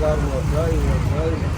ಗಾಡಿ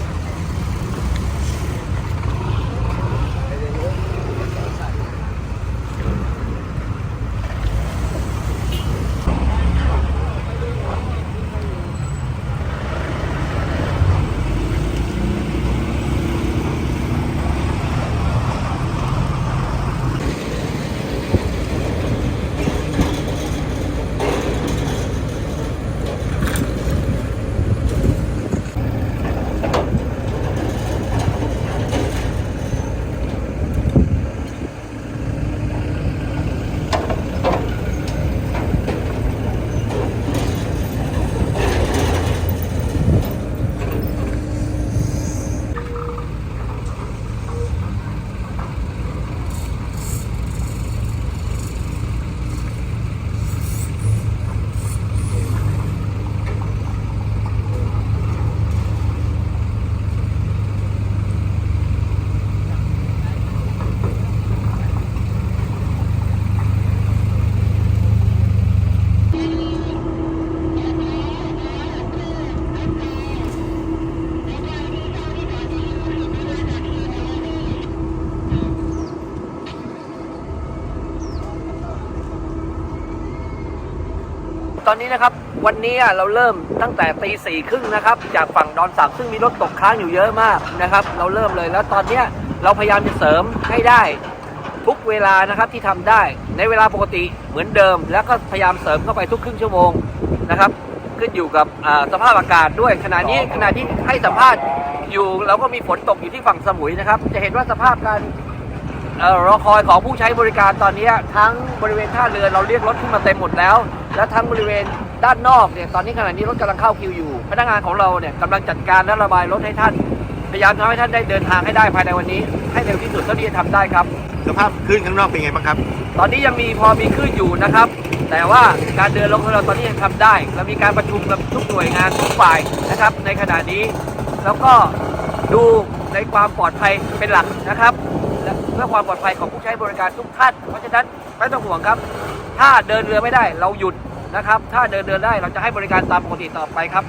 ตอนนี้นะครับวันนี้เราเริ่มตั้งแต่ตีสี่ครึ่งนะครับจากฝั่งดอนสักซึ่งมีรถตกค้างอยู่เยอะมากนะครับ เราเริ่มเลยแล้วตอนนี้เราพยายามจะเสริมให้ได้ทุกเวลานะครับที่ทำได้ในเวลาปกติเหมือนเดิม แล้วก็พยายามเสริมเข้าไปทุกครึ่งชั่วโมงนะครับ ขึ้นอยู่กับสภาพอากาศด้วยขณะนี้ขณะที่ให้สัมภาษณ์อยู่เราก็มีฝนตกอยู่ที่ฝั่งสมุยนะครับ จะเห็นว่าสภาพการรอคอยของผู้ใช้บริการตอนนี้ทั้งบริเวณท่าเรือเราเรียกรถขึ้นมาเต็มหมดแล้ว และทั้งบริเวณด้านนอกเนี่ยตอนนี้ขณะนี้รถกำลังเข้าคิวอยู่ พนักงานของเราเนี่ยกำลังจัดการและระบายรถให้ท่าน พยายามทำให้ท่านได้เดินทางให้ได้ภายในวันนี้ ให้เร็วที่สุดเท่าที่จะทำได้ครับ สภาพขึ้นข้างนอกเป็นไงบ้างครับ ตอนนี้ยังมีพอมีคลื่นอยู่นะครับ แต่ว่าการเดินลงของเราตอนนี้ยังทำได้เรามีการประชุมกับทุกหน่วยงานทุกฝ่ายนะครับ ในขณะนี้ แล้วก็ดูในความปลอดภัยเป็นหลักนะครับและเพื่อความปลอดภัยของผู้ใช้บริการทุกท่าน เพราะฉะนั้นไม่ต้องห่วงครับ ถ้าเดินเรือไม่ได้เราหยุดนะครับ ถ้าเดินเรือได้เราจะให้บริการตามปกติต่อไปครับ